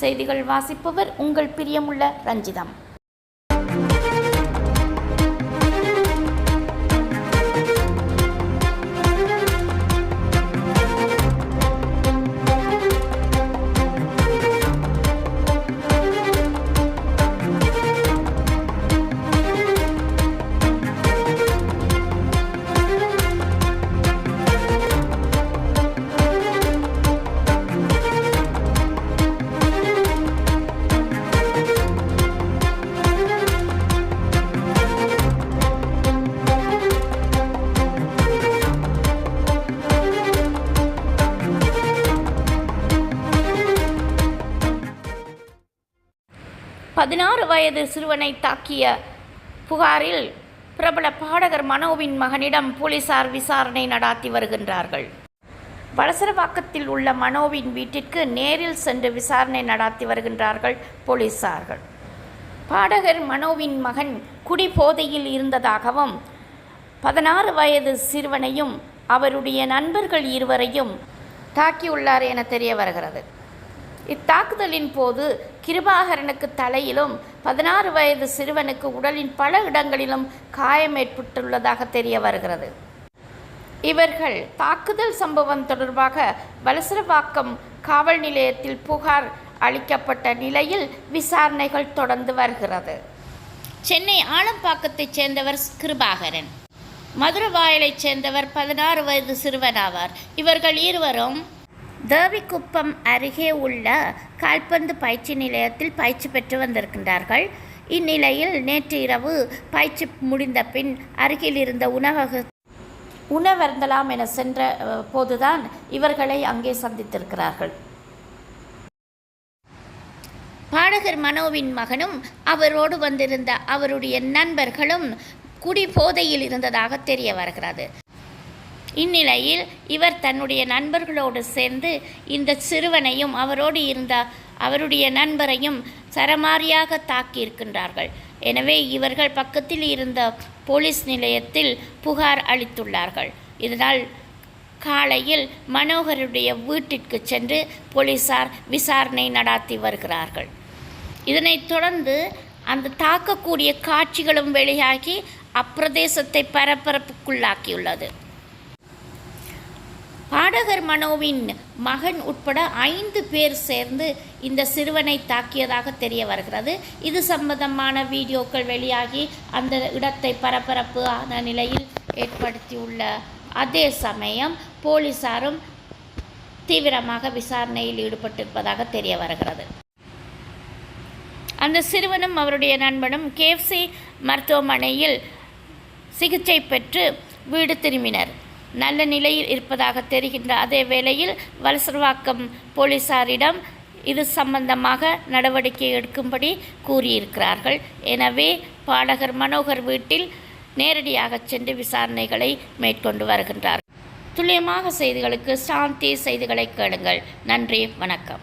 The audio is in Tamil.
செய்திகள் வாசிப்பவர் உங்கள் பிரியமுள்ள ரஞ்சிதம். பதினாறு வயது சிறுவனை தாக்கிய புகாரில் பிரபல பாடகர் மனோவின் மகனிடம் போலீசார் விசாரணை நடாத்தி வருகின்றார்கள். வளசரவாக்கத்தில் உள்ள மனோவின் வீட்டிற்கு நேரில் சென்று விசாரணை நடாத்தி வருகின்றார்கள் போலீசார்கள். பாடகர் மனோவின் மகன் குடிபோதையில் இருந்ததாகவும் பதினாறு வயது சிறுவனையும் அவருடைய நண்பர்கள் இருவரையும் தாக்கியுள்ளார் என தெரிய வருகிறது. இத்தாக்குதலின் போது கிருபாகரனுக்கு தலையிலும் பதினாறு வயது சிறுவனுக்கு உடலின் பல இடங்களிலும் காயம் ஏற்பட்டுள்ளதாக தெரிய வருகிறது. இவர்கள் தாக்குதல் சம்பவம் தொடர்பாக வலசரவாக்கம் காவல் நிலையத்தில் புகார் அளிக்கப்பட்ட நிலையில் விசாரணைகள் தொடர்ந்து வருகிறது. சென்னை ஆலம்பாக்கத்தைச் சேர்ந்தவர் கிருபாகரன். மதுரவாயலைச் சேர்ந்தவர் பதினாறு வயது சிறுவன் ஆவார். இவர்கள் இருவரும் தேவிக்குப்பம் அருகே உள்ள கால்பந்து பயிற்சி நிலையத்தில் பயிற்சி பெற்று வந்திருக்கின்றார்கள். இந்நிலையில் நேற்று இரவு பயிற்சி முடிந்த பின் அருகில் இருந்த உணவக உணவருந்தலாம் என சென்ற போதுதான் இவர்களை அங்கே சந்தித்திருக்கிறார்கள். பாடகர் மனோவின் மகனும் அவரோடு வந்திருந்த அவருடைய நண்பர்களும் குடி போதையில் இருந்ததாக தெரிய வருகிறது. இந்நிலையில் இவர் தன்னுடைய நண்பர்களோடு சேர்ந்து இந்த சிறுவனையும் அவரோடு இருந்த அவருடைய நண்பரையும் சரமாரியாக தாக்கியிருக்கின்றார்கள். எனவே இவர்கள் பக்கத்தில் இருந்த போலீஸ் நிலையத்தில் புகார் அளித்துள்ளார்கள். இதனால் காலையில் மனோகருடைய வீட்டிற்கு சென்று போலீசார் விசாரணை நடாத்தி வருகிறார்கள். இதனைத் தொடர்ந்து அந்த தாக்கக்கூடிய காட்சிகளும் வெளியாகி அப்பிரதேசத்தை பரபரப்புக்குள்ளாக்கியுள்ளது. பாடகர் மனோவின் மகன் உட்பட ஐந்து பேர் சேர்ந்து இந்த சிறுவனை தாக்கியதாக தெரிய வருகிறது. இது சம்பந்தமான வீடியோக்கள் வெளியாகி அந்த இடத்தை பரபரப்பு ஆன நிலையில் ஏற்படுத்தியுள்ள அதே சமயம் போலீசாரும் தீவிரமாக விசாரணையில் ஈடுபட்டிருப்பதாக தெரிய வருகிறது. அந்த சிறுவனும் அவருடைய நண்பனும் கேஎஃப்சி மருத்துவமனையில் சிகிச்சை பெற்று வீடு திரும்பினர். நல்ல நிலையில் இருப்பதாக தெரிகின்ற அதே வேளையில் வலசர்வாக்கம் போலீசாரிடம் இது சம்பந்தமாக நடவடிக்கை எடுக்கும்படி கூறியிருக்கிறார்கள். எனவே பாடகர் மனோகர் வீட்டில் நேரடியாக சென்று விசாரணைகளை மேற்கொண்டு வருகின்றார். துல்லியமாக செய்திகளுக்கு சாந்தி செய்திகளை கேளுங்கள். நன்றி வணக்கம்.